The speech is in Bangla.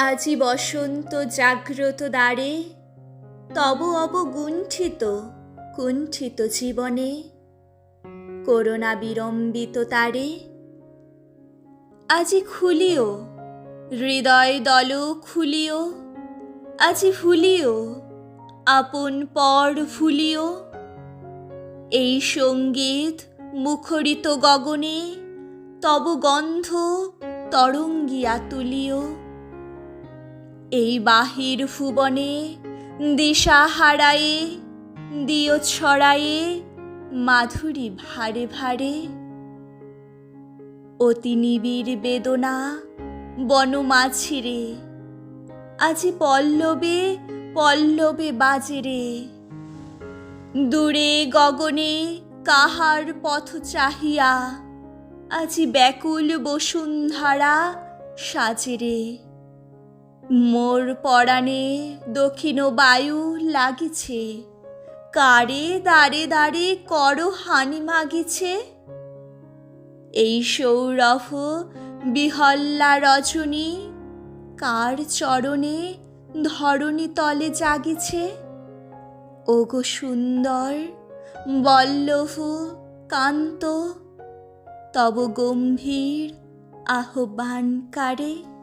আজি বসন্ত জাগ্রত দ্বারে তব অবগুণ্ঠিত, কুণ্ঠিত জীবনে, করোনা বিড়ম্বিত তারে। আজি খুলিও, হৃদয় দল খুলিও, আজি ভুলিও, আপন পর ভুলিও। এই সংগীত মুখরিত গগনে তব গন্ধ তরঙ্গিয়া তুলিও। এই বাহির ভুবনে দিশা হারায়ে, দিও ছড়ায়ে, মাধুরী ভারে ভারে। অতি নিবিড় বেদনা বনমাছিরে আজি পল্লবে পল্লবে বাজে রে দূরে গগনে কাহার পথ চাহিয়া, আজি ব্যাকুল বসুন্ধরা সাজে রে মোর পরাণে দক্ষিণ বায়ু লাগিছে, কারে দাঁড়ে দাঁড়ে কর হানি মাগিছে? এই সৌরভ বিহল্লা রজনী, কার চরণে ধরণী তলে জাগিছে? ওগো সুন্দর বল্লভ কান্ত, তব গম্ভীর আহ্বানকারে